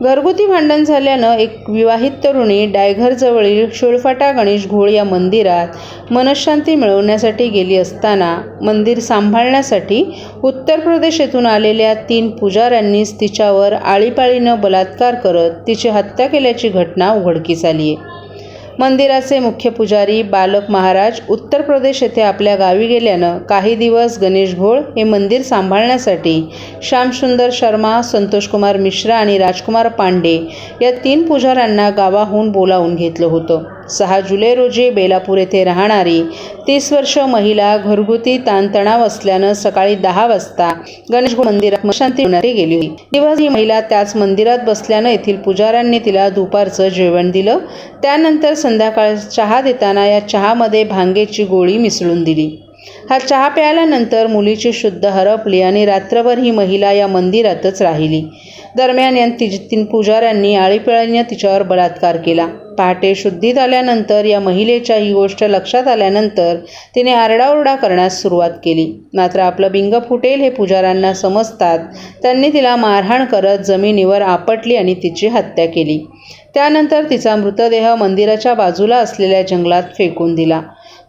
घरगुती भांडण झाल्यानं एक विवाहित तरुणी डायघरजवळील शुळफाटा गणेश घोळ या मंदिरात मनशांती मिळवण्यासाठी गेली असताना मंदिर सांभाळण्यासाठी उत्तर प्रदेश येथून आलेल्या तीन पुजाऱ्यांनीच तिच्यावर आळीपाळीनं बलात्कार करत तिची हत्या केल्याची घटना उघडकीस आली आहे मंदिराचे मुख्य पुजारी बालक महाराज उत्तर प्रदेश येथे आपल्या गावी गेल्यानं काही दिवस गणेश घोळ हे मंदिर सांभाळण्यासाठी श्यामसुंदर शर्मा संतोषकुमार मिश्रा आणि राजकुमार पांडे या तीन पुजाऱ्यांना गावाहून बोलावून घेतलं होतं. सहा जुलै रोजी बेलापूर येथे राहणारी तीस वर्ष महिला घरगुती ताणतणाव असल्यानं सकाळी दहा वाजता गणेश मंदिरात मशांती गेली होती. दिवस ही महिला त्याच मंदिरात बसल्यानं येथील पुजाऱ्यांनी तिला दुपारचं जेवण दिलं. त्यानंतर संध्याकाळ चहा देताना या चहामध्ये भांगेची गोळी मिसळून दिली. हा चहा प्यायल्यानंतर मुलीची शुद्ध हरपली आणि रात्रभर ही महिला या मंदिरातच राहिली. दरम्यान या तिज तीन पुजाऱ्यांनी आळीपिळीनं तिच्यावर बलात्कार केला. पहाटे शुद्धीत आल्यानंतर या महिलेच्या ही गोष्ट लक्षात आल्यानंतर तिने आरडाओरडा करण्यास सुरुवात केली. मात्र आपलं बिंग फुटेल हे पुजाऱ्यांना समजतात त्यांनी तिला मारहाण करत जमिनीवर आपटली आणि तिची हत्या केली. त्यानंतर तिचा मृतदेह मंदिराच्या बाजूला असलेल्या जंगलात फेकून दिला.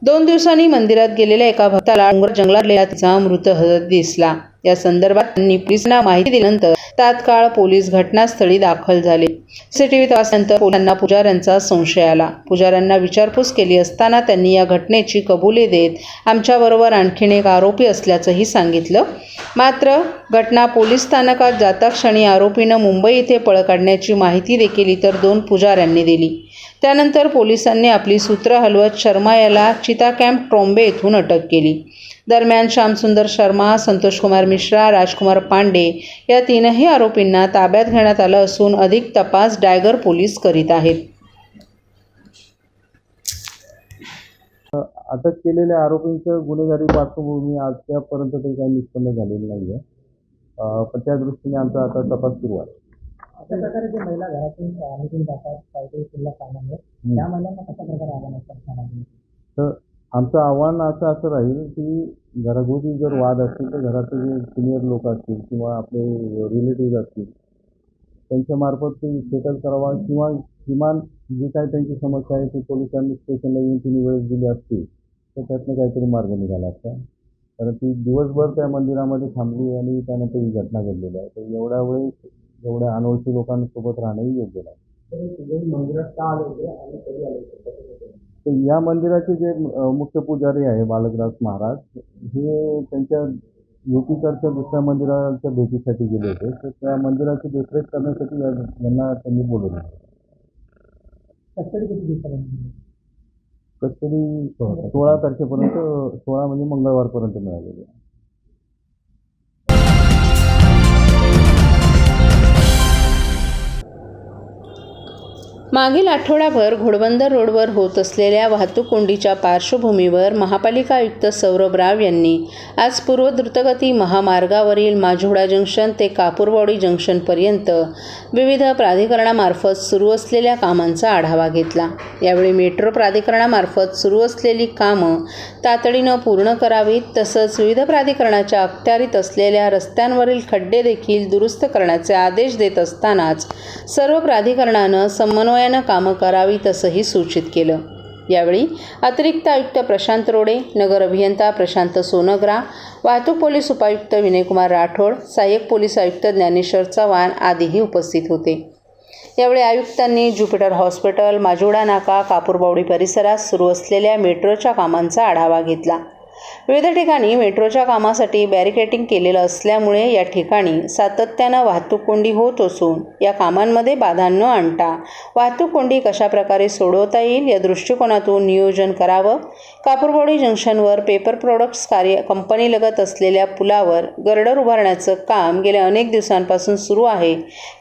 दोन दिवसांनी मंदिरात गेलेल्या एका भक्ताला डोंगर जंगलात तिचा मृतदेह दिसला. या संदर्भात त्यांनी पोलिसांना माहिती दिल्यानंतर तात्काळ पोलीस घटनास्थळी दाखल झाले. सीसीटीव्ही तपासल्यानंतर पोलिसांना पुजाऱ्यांचा संशय आला. पुजाऱ्यांना विचारपूस केली असताना त्यांनी या घटनेची कबुली देत आमच्याबरोबर आणखीन एक आरोपी असल्याचंही सांगितलं. मात्र घटना पोलीस स्थानकात जाता क्षणी आरोपीनं मुंबई इथे पळ काढण्याची माहिती देखील इतर दोन पुजाऱ्यांनी दिली. त्यानंतर पोलिसांनी आपली सूत्र हलवत शर्मा याला चिता कॅम्प ट्रॉम्बे येथून अटक केली. दरम्यान श्यामसुंदर शर्मा संतोषकुमार मिश्रा राजकुमार पांडे या तीनही आरोपींना ताब्यात घेण्यात आलं असून अधिक तपास डायगर पोलीस करीत आहेत. अटक केलेल्या आरोपींचं गुन्हेगारी पार्श्वभूमी आजच्यापर्यंत तरी काही निष्पन्न झालेली नाही आहे पण त्या दृष्टीने आमचा आता तपास सुरू आहे. अशा प्रकारे जे महिला घरातून अ, निघून जातात काहीतरी शिल्लक कामामुळे त्या महिलांना कशा प्रकारे आव्हान असतात समाजामध्ये तर आमचं आव्हान असं असं राहील की घरगुती जर वाद असतील तर घरातले जे सिनियर लोक असतील किंवा आपले रिलेटिव्ह असतील त्यांच्यामार्फत ते सेटल करावा किंवा किमान जी काय त्यांची समस्या आहे ती पोलिसांनी स्टेशनला येऊन तिने वेळ दिली असती तर त्यातनं काहीतरी मार्ग निघाला असता. कारण ती दिवसभर त्या मंदिरामध्ये थांबली आणि त्यानंतर ही घटना घडलेली आहे. तर एवढ्या वेळ एवढ्या अनोळखी लोकांसोबत राहणंही योग्य नाही. मंदिरात का आले होते आणि कधी आले होते? तर या मंदिराचे जे मुख्य पुजारी आहे बालकदास महाराज हे त्यांच्या युपीकडच्या दुसऱ्या मंदिराच्या भेटीसाठी गेले होते. तर त्या मंदिराची देखरेख करण्यासाठी यांना त्यांनी बोलवलं. कस्टडी किती दिवसापर्यंत कस्टडी सोळा तारखेपर्यंत सोळा म्हणजे मंगळवारपर्यंत मिळालेली आहे. मागील आठवडाभर घोडबंदर रोडवर होत असलेल्या वाहतूक कोंडीच्या पार्श्वभूमीवर महापालिका आयुक्त सौरभ राव यांनी आज पूर्व द्रुतगती महामार्गावरील माझोडा जंक्शन ते कापूरवाडी जंक्शनपर्यंत विविध प्राधिकरणामार्फत सुरू असलेल्या कामांचा आढावा घेतला. यावेळी मेट्रो प्राधिकरणामार्फत सुरू असलेली कामं तातडीनं पूर्ण करावीत तसंच विविध प्राधिकरणाच्या अखत्यारीत असलेल्या रस्त्यांवरील खड्डे देखील दुरुस्त करण्याचे आदेश देत असतानाच सर्व प्राधिकरणानं समन्वय समन्वयानं कामं करावीत असंही सूचित केलं. यावेळी अतिरिक्त आयुक्त प्रशांत रोडे नगर अभियंता प्रशांत सोनग्रा वाहतूक पोलीस उपायुक्त विनयकुमार राठोड सहाय्यक पोलीस आयुक्त ज्ञानेश्वर चव्हाण आदीही उपस्थित होते. यावेळी आयुक्तांनी ज्युपिटर हॉस्पिटल माजोडा नाका कापूरबावडी परिसरात सुरू असलेल्या मेट्रोच्या कामांचा आढावा घेतला. विविध ठिकाणी मेट्रोच्या कामासाठी बॅरिकेटिंग केलेलं असल्यामुळे या ठिकाणी सातत्यानं वाहतूक कोंडी होत असून या कामांमध्ये बाधा न आणता वाहतूक कोंडी कशाप्रकारे सोडवता येईल या दृष्टिकोनातून नियोजन करावं? कापूरबोडी जंक्शनवर पेपर प्रोडक्ट्स कार्य कंपनीलगत असलेल्या पुलावर गर्डर उभारण्याचं काम गेल्या अनेक दिवसांपासून सुरू आहे.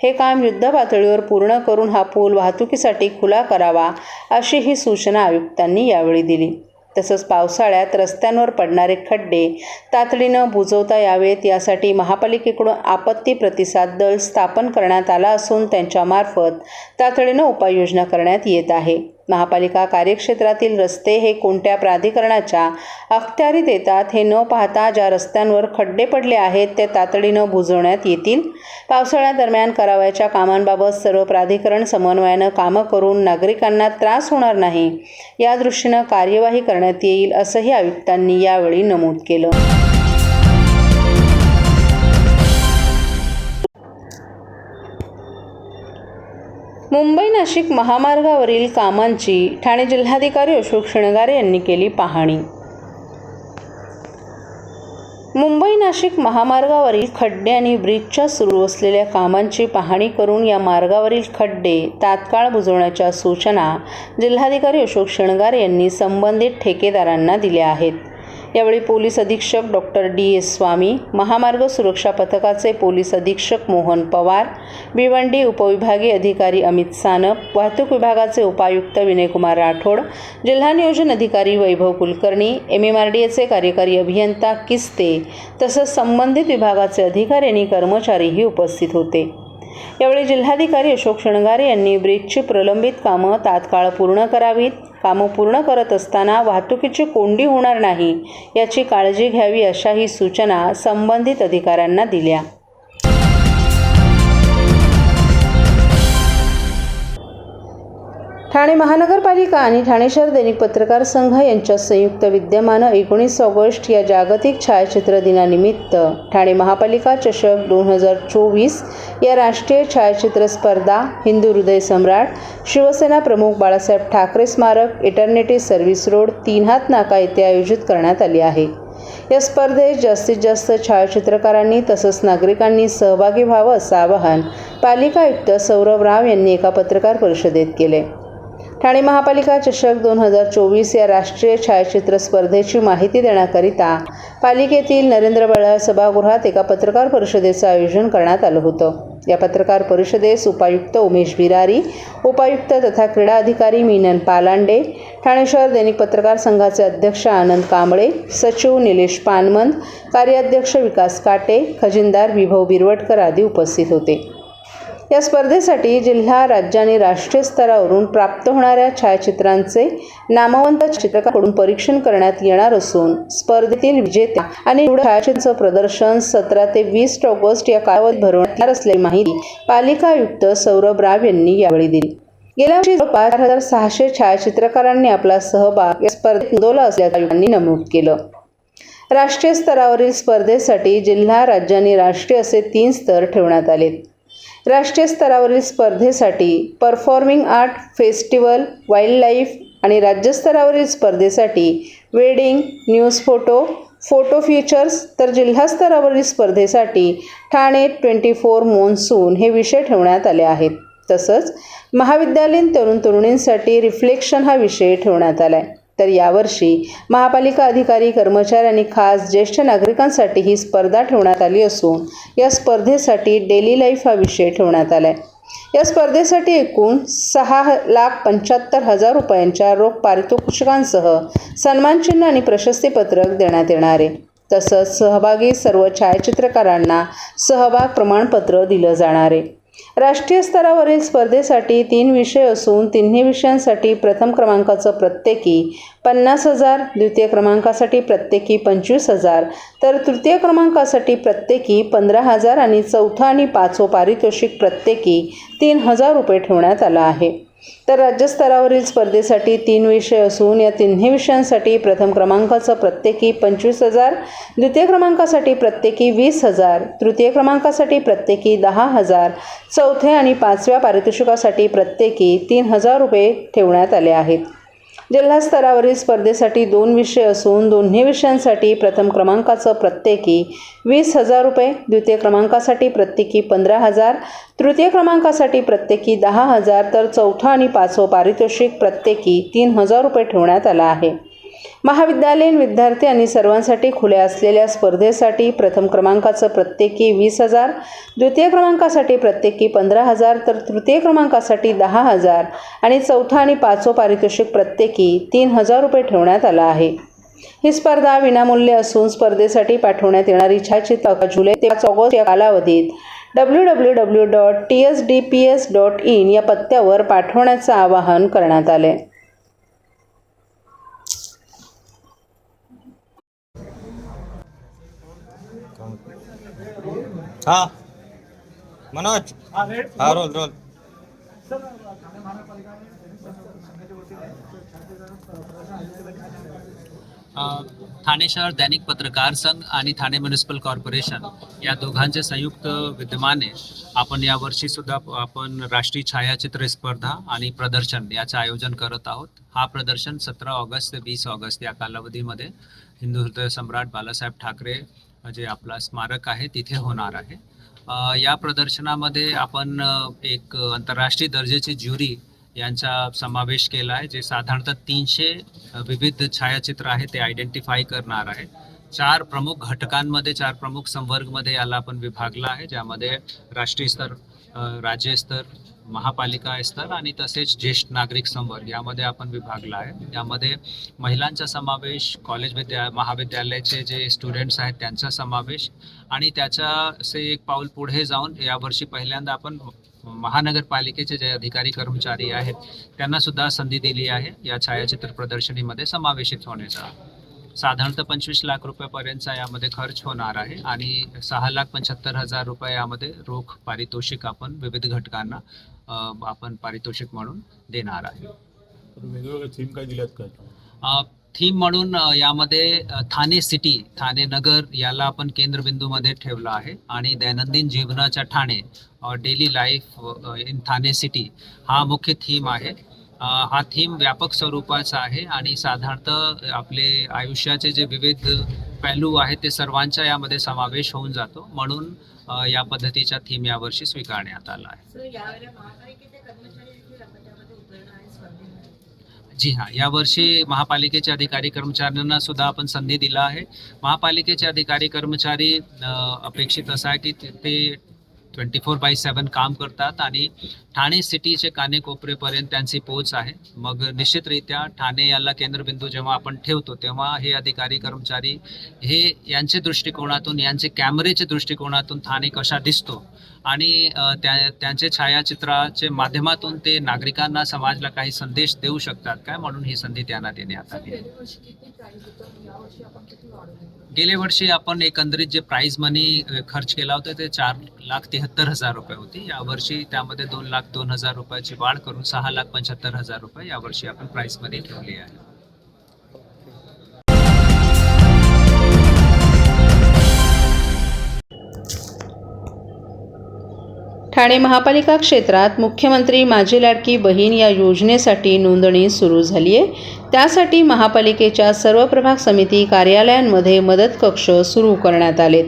हे काम युद्धपातळीवर पूर्ण करून हा पूल वाहतुकीसाठी खुला करावा अशी ही सूचना आयुक्तांनी यावेळी दिली. तसंच पावसाळ्यात रस्त्यांवर पडणारे खड्डे तातडीनं बुजवता यावेत. यासाठी महापालिकेकडून आपत्ती प्रतिसाद दल स्थापन करण्यात आला असून त्यांच्यामार्फत तातडीनं उपाययोजना करण्यात येत आहे. महापालिका कार्यक्षेत्रातील रस्ते हे कोणत्या प्राधिकरणाच्या अखत्यारीत येतात हे न पाहता ज्या रस्त्यांवर खड्डे पडले आहेत ते तातडीनं बुजवण्यात येतील. पावसाळ्यादरम्यान करावयाच्या कामांबाबत सर्व प्राधिकरण समन्वयानं कामं करून नागरिकांना त्रास होणार नाही. या दृष्टीनं कार्यवाही करण्यात येईल असंही आयुक्तांनी यावेळी नमूद केलं. मुंबई नाशिक महामार्गावरील कामांची ठाणे जिल्हाधिकारी अशोक शृंगारे यांनी केली पाहणी. मुंबई नाशिक महामार्गावरील खड्डे आणि ब्रिजच्या सुरू असलेल्या कामांची पाहणी करून या मार्गावरील खड्डे तात्काळ बुजवण्याच्या सूचना जिल्हाधिकारी अशोक शृंगारे यांनी संबंधित ठेकेदारांना दिल्या आहेत. यावेळी पोलीस अधीक्षक डॉक्टर डी. एस. स्वामी महामार्ग सुरक्षा पथकाचे पोलीस अधीक्षक मोहन पवार भिवंडी उपविभागीय अधिकारी अमित सानप वाहतूक विभागाचे उपायुक्त विनयकुमार राठोड जिल्हा नियोजन अधिकारी Vaibhav Kulkarni M M R D एचे कार्यकारी अभियंता किस्ते तसंच संबंधित विभागाचे अधिकारी आणि कर्मचारीही उपस्थित होते. यावेळी जिल्हाधिकारी अशोक शणगारे यांनी ब्रिजची प्रलंबित कामं तात्काळ पूर्ण करावीत कामं पूर्ण करत असताना वाहतुकीची कोंडी होणार नाही याची काळजी घ्यावी अशाही सूचना संबंधित अधिकाऱ्यांना दिल्या. ठाणे महानगरपालिका आणि ठाणे शहर दैनिक पत्रकार संघ यांच्या संयुक्त विद्यमानं एकोणीस ऑगस्ट या जागतिक छायाचित्र दिनानिमित्त ठाणे महापालिका चषक दोन हजार चोवीस या राष्ट्रीय छायाचित्र स्पर्धा हिंदू हृदय सम्राट शिवसेना प्रमुख बाळासाहेब ठाकरे स्मारक इटर्निटी सर्व्हिस रोड तीन हात नाका येथे आयोजित करण्यात आली आहे. या स्पर्धेत जास्तीत जास्त छायाचित्रकारांनी तसंच नागरिकांनी सहभागी व्हावं असं आवाहन पालिका आयुक्त सौरभ राव यांनी एका पत्रकार परिषदेत केले. ठाणे महापालिका चषक दोन हजार चोवीस या राष्ट्रीय छायाचित्र स्पर्धेची माहिती देण्याकरिता पालिकेतील नरेंद्र बळा सभागृहात एका पत्रकार परिषदेचं आयोजन करण्यात आलं होतं. या पत्रकार परिषदेस उपायुक्त उमेश बिरारी उपायुक्त तथा क्रीडा अधिकारी मीनन पालांडे ठाणे शहर दैनिक पत्रकार संघाचे अध्यक्ष आनंद कांबळे सचिव निलेश पानमंद कार्याध्यक्ष विकास काटे खजिनदार विभव बिरवटकर आदी उपस्थित होते. या स्पर्धेसाठी जिल्हा राज्य आणि राष्ट्रीय स्तरावरून प्राप्त होणाऱ्या छायाचित्रांचे नामवंत चित्रकारांकडून परीक्षण करण्यात येणार असून स्पर्धेतील विजेत्या आणि छायाचित्रांचं प्रदर्शन सतरा ते वीस ऑगस्ट या कालावधीत भरवण्यात येणार असल्याची माहिती पालिका आयुक्त सौरभ राव यांनी यावेळी दिली. गेल्या वर्षी जवळपास चार हजार सहाशे छायाचित्रकारांनी आपला सहभाग या स्पर्धेत नोंदवला असल्याचं आयुक्तांनी नमूद केलं. राष्ट्रीय स्तरावरील स्पर्धेसाठी जिल्हा राज्य आणि राष्ट्रीय असे तीन स्तर ठेवण्यात आलेत. राष्ट्रीय स्तरावरील स्पर्धेसाठी परफॉर्मिंग आर्ट फेस्टिवल वाईल्डलाईफ आणि राज्यस्तरावरील स्पर्धेसाठी wedding news photo photo features तर जिल्हास्तरावरील स्पर्धेसाठी ठाणे ट्वेंटी फोर मोन्सून हे विषय ठेवण्यात आले आहेत. तसंच महाविद्यालयीन तरुण तरुणींसाठी रिफ्लेक्शन हा विषय ठेवण्यात आला आहे तर यावर्षी महापालिका अधिकारी कर्मचारी आणि खास ज्येष्ठ नागरिकांसाठी ही स्पर्धा ठेवण्यात आली असून या स्पर्धेसाठी डेली लाईफ हा विषय ठेवण्यात आला आहे या स्पर्धेसाठी एकूण सहा लाख पंच्याहत्तर हजार रुपयांच्या रोख पारितोषिकांसह सन्मानचिन्ह आणि प्रशस्तीपत्रक देण्यात येणार आहे. तसंच सहभागी सर्व छायाचित्रकारांना सहभाग प्रमाणपत्र दिलं जाणार आहे. राष्ट्रीय स्तरावरील स्पर्धेसाठी तीन विषय असून तिन्ही विषयांसाठी प्रथम क्रमांकाचं प्रत्येकी पन्नास हजार द्वितीय क्रमांकासाठी प्रत्येकी पंचवीस हजार तर तृतीय क्रमांकासाठी प्रत्येकी पंधरा हजार आणि चौथा आणि पाचवं पारितोषिक प्रत्येकी तीन हजार रुपये ठेवण्यात आलं आहे. तर राज्यस्तरावरील स्पर्धेसाठी तीन विषय असून या तिन्ही विषयांसाठी प्रथम क्रमांकाचं प्रत्येकी पंचवीस हजार द्वितीय क्रमांकासाठी प्रत्येकी वीस हजार तृतीय क्रमांकासाठी प्रत्येकी दहा हजार चौथ्या आणि पाचव्या पारितोषिकासाठी प्रत्येकी तीन हजार रुपये ठेवण्यात आले आहेत. जिल्हा स्तरावरील स्पर्धेसाठी दोन विषय असून दोन्ही विषयांसाठी प्रथम क्रमांकाचं प्रत्येकी वीस हजार रुपये द्वितीय क्रमांकासाठी प्रत्येकी पंधरा हजार तृतीय क्रमांकासाठी प्रत्येकी दहा हजार तर चौथा आणि पाचवं पारितोषिक प्रत्येकी तीन हजार रुपये ठेवण्यात आला आहे. महाविद्यालयीन विद्यार्थी आणि सर्वांसाठी खुल्या असलेल्या स्पर्धेसाठी प्रथम क्रमांकाचं प्रत्येकी वीस हजार द्वितीय क्रमांकासाठी प्रत्येकी पंधरा हजार तर तृतीय क्रमांकासाठी दहा हजार आणि चौथा आणि पाचवं पारितोषिक प्रत्येकी तीन हजार रुपये ठेवण्यात आला आहे. ही स्पर्धा विनामूल्य असून स्पर्धेसाठी पाठवण्यात येणारी छायाचित्र जुलै ते पाच ऑगस्ट या कालावधीत W W W dot T S D P S dot in या पत्त्यावर पाठवण्याचं आवाहन करण्यात आले हा. मनोज. हा रोल रोल. ठाणे शहर दैनिक पत्रकार संघ आणि ठाणे म्युनिसिपल कॉर्पोरेशन या दोघांचे संयुक्त विद्यमाने आपण यावर्षी सुद्धा आपण राष्ट्रीय छायाचित्र स्पर्धा आणि प्रदर्शन याचं आयोजन करत आहोत. हा प्रदर्शन सतरा ऑगस्ट ते वीस ऑगस्ट या कालावधीमध्ये हिंदू हृदय सम्राट बालासाहेब ठाकरे जे आपला स्मारक आहे तिथे होणार आहे. या प्रदर्शनामध्ये आपण एक आंतरराष्ट्रीय दर्जाची ज्युरी यांचा समावेश केला आहे जे साधारणतः तीनशे विविध छायाचित्र आहे ते आयडेंटिफाय करणार आहे. चार प्रमुख घटकांमध्ये चार प्रमुख संवर्गमध्ये याला आपण विभागला आहे ज्यामध्ये राष्ट्रीय स्तर राज्य स्तर महापालिका स्तर आणि तसेच ज्येष्ठ नागरिक संवर्ग यामध्ये आपण विभागला आहे. त्यामध्ये महिलांचा समावेश कॉलेज विद्या महाविद्यालयाचे जे स्टुडंट्स आहेत त्यांचा समावेश आणि त्याच्या असे एक पाऊल पुढे जाऊन यावर्षी पहिल्यांदा आपण महानगरपालिकेचे जे अधिकारी कर्मचारी आहेत त्यांना सुद्धा संधी दिली आहे. या छायाचित्र प्रदर्शनीमध्ये समावेशित होण्याचा. साधारणतः पंचवीस लाख रुपयापर्यंतचा यामध्ये खर्च होणार आहे आणि सहा लाख पंच्याहत्तर हजार रुपये यामध्ये रोख पारितोषिक आपण विविध घटकांना आपण पारितोषिक म्हणून देणार आहे. वेगवेगळ्या थीम काय दिल्यात काय? थीम म्हणून यामध्ये ठाणे सिटी ठाणे नगर याला आपण केंद्रबिंदूमध्ये ठेवलं आहे आणि दैनंदिन जीवनाच्या Thane daily life in Thane city हा मुख्य थीम आहे. हा थीम व्यापक स्वरूपाचा आहे आणि साधारणतः आपले आयुष्याचे जे विविध पैलू आहेत ते सर्वांचा यामध्ये समावेश होऊन जातो. म्हणून या पद्धतीचा थीम यावर्षी स्वीकारण्यात आला आहे. जी हां यावर्षी महापालिकेचे अधिकारी कर्मचाऱ्यांना सुद्धा आपण संधी दिला आहे. महापालिकेचे अधिकारी कर्मचारी अपेक्षित असं आहे की ते ट्वेंटी फोर बाय सेवन काम करतात आणि ठाणे सिटीचे कानेकोपरेपर्यंत त्यांची पोच आहे. मग निश्चितरित्या ठाणे याला केंद्रबिंदू जेव्हा आपण ठेवतो तेव्हा हे अधिकारी कर्मचारी हे यांचे दृष्टिकोनातून यांचे कॅमेरेच्या दृष्टिकोनातून ठाणे कशा दिसतो आणि त्या त्यांचे छायाचित्राचे माध्यमातून ते नागरिकांना समाजला काही संदेश देऊ शकतात काय? म्हणून ही संधी त्यांना देण्यात आली गेल्या वर्षी आपण एकंदरीत जे प्राईज मनी खर्च केला होता ते चार लाख तेहत्तर हजार रुपये होती. यावर्षी त्यामध्ये दोन लाख दोन हजार रुपयाची वाढ करून सहा लाख पंच्याहत्तर हजार रुपये यावर्षी आपण प्राईज मनी ठेवली आहे. ठाणे महापालिका क्षेत्रात मुख्यमंत्री माझी लाडकी बहीण या योजनेसाठी नोंदणी सुरू झाली आहे त्यासाठी महापालिकेच्या सर्व प्रभाग समिती कार्यालयांमध्ये मदत कक्ष सुरू करण्यात आलेत.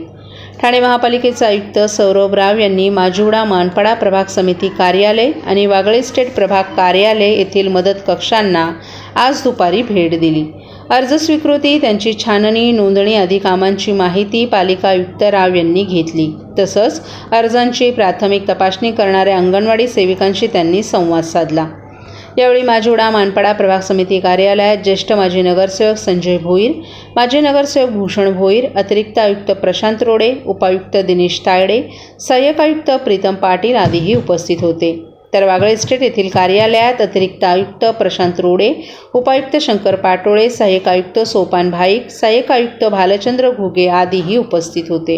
ठाणे महापालिकेचे आयुक्त सौरभ राव यांनी माजिवडा मानपाडा प्रभाग समिती कार्यालय आणि वागळे स्टेट प्रभाग कार्यालय येथील मदत कक्षांना आज दुपारी भेट दिली. अर्ज स्वीकृती त्यांची छाननी नोंदणी आदी कामांची माहिती पालिका आयुक्त राव यांनी घेतली. तसंच अर्जांची प्राथमिक तपासणी करणाऱ्या अंगणवाडी सेविकांशी त्यांनी संवाद साधला. यावेळी माजिवडा मानपाडा प्रभाग समिती कार्यालयात ज्येष्ठ माजी नगरसेवक संजय भोईर माजी नगरसेवक भूषण भोईर अतिरिक्त आयुक्त प्रशांत रोडे उपायुक्त दिनेश तायडे सहाय्यक आयुक्त प्रीतम पाटील आदीही उपस्थित होते. तर वागळे इस्टेट येथील कार्यालयात अतिरिक्त आयुक्त प्रशांत रोडे उपायुक्त शंकर पाटोळे सहाय्यक आयुक्त सोपान भाईक सहाय्यक आयुक्त भालचंद्र घुगे आदीही उपस्थित होते.